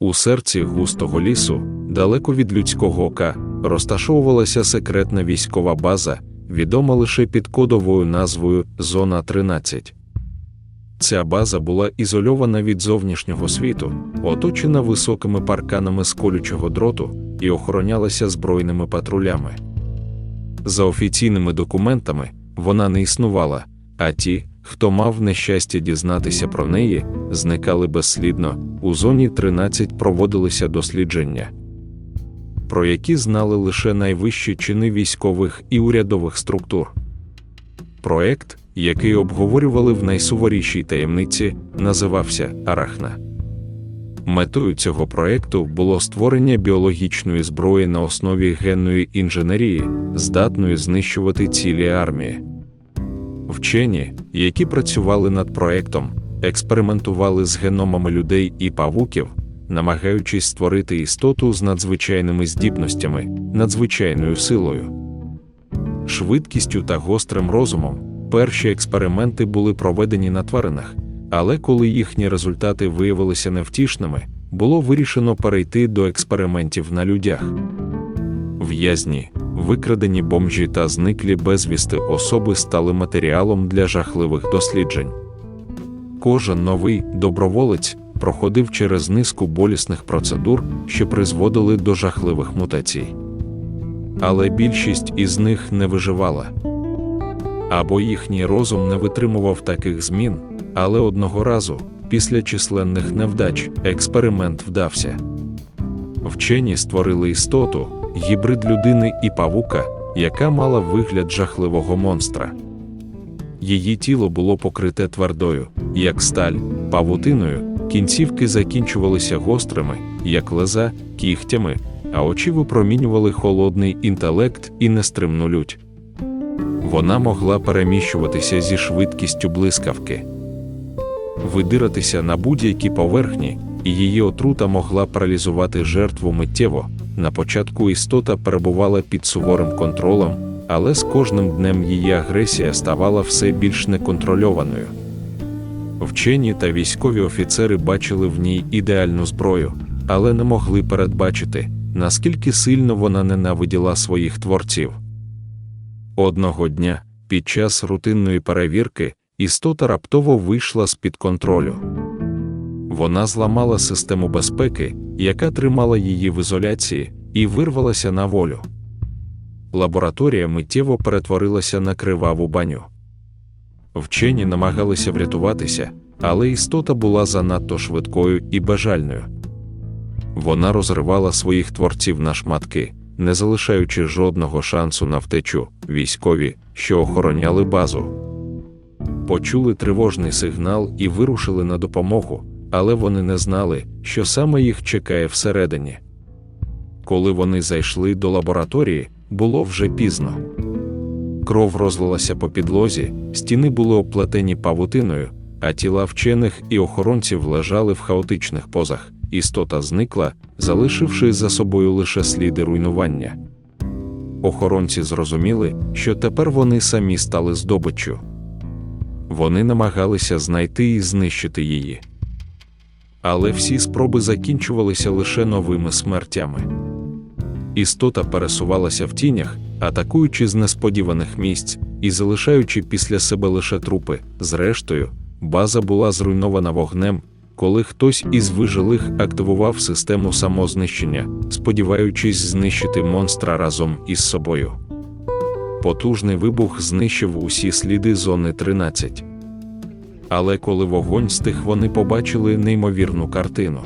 У серці густого лісу, далеко від людського ока, розташовувалася секретна військова база, відома лише під кодовою назвою Зона 13. Ця база була ізольована від зовнішнього світу, оточена високими парканами з колючого дроту і охоронялася збройними патрулями. За офіційними документами вона не існувала, а ті, хто мав нещастя дізнатися про неї, зникали безслідно. У зоні 13 проводилися дослідження, про які знали лише найвищі чини військових і урядових структур. Проект, який обговорювали в найсуворішій таємниці, називався Арахна. Метою цього проекту було створення біологічної зброї на основі генної інженерії, здатної знищувати цілі армії. Вчені, які працювали над проектом, експериментували з геномами людей і павуків, намагаючись створити істоту з надзвичайними здібностями, надзвичайною силою. Швидкістю та гострим розумом перші експерименти були проведені на тваринах, але коли їхні результати виявилися невтішними, було вирішено перейти до експериментів на людях. В'язні, викрадені бомжі та зниклі безвісти особи стали матеріалом для жахливих досліджень. Кожен новий доброволець проходив через низку болісних процедур, що призводили до жахливих мутацій. Але більшість із них не виживала. Або їхній розум не витримував таких змін, але одного разу, після численних невдач, експеримент вдався. Вчені створили істоту, гібрид людини і павука, яка мала вигляд жахливого монстра. Її тіло було покрите твердою, як сталь, павутиною, кінцівки закінчувалися гострими, як леза, кігтями, а очі випромінювали холодний інтелект і нестримну лють. Вона могла переміщуватися зі швидкістю блискавки, видиратися на будь-які поверхні, і її отрута могла паралізувати жертву миттєво. На початку істота перебувала під суворим контролем, але з кожним днем її агресія ставала все більш неконтрольованою. Вчені та військові офіцери бачили в ній ідеальну зброю, але не могли передбачити, наскільки сильно вона ненавиділа своїх творців. Одного дня, під час рутинної перевірки, істота раптово вийшла з-під контролю. Вона зламала систему безпеки, яка тримала її в ізоляції, і вирвалася на волю. Лабораторія миттєво перетворилася на криваву баню. Вчені намагалися врятуватися, але істота була занадто швидкою і бажальною. Вона розривала своїх творців на шматки, не залишаючи жодного шансу на втечу, військові, що охороняли базу. Почули тривожний сигнал і вирушили на допомогу, але вони не знали, що саме їх чекає всередині. Коли вони зайшли до лабораторії, було вже пізно. Кров розлилася по підлозі, стіни були оплетені павутиною, а тіла вчених і охоронців лежали в хаотичних позах. Істота зникла, залишивши за собою лише сліди руйнування. Охоронці зрозуміли, що тепер вони самі стали здобиччю. Вони намагалися знайти і знищити її. Але всі спроби закінчувалися лише новими смертями. Істота пересувалася в тінях, атакуючи з несподіваних місць і залишаючи після себе лише трупи. Зрештою, база була зруйнована вогнем, коли хтось із вижилих активував систему самознищення, сподіваючись знищити монстра разом із собою. Потужний вибух знищив усі сліди зони 13. Але коли вогонь стих, вони побачили неймовірну картину.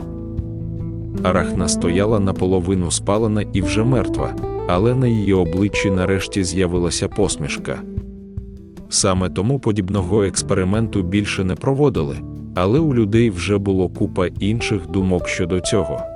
Арахна стояла наполовину спалена і вже мертва, але на її обличчі нарешті з'явилася посмішка. Саме тому подібного експерименту більше не проводили, але у людей вже було купа інших думок щодо цього.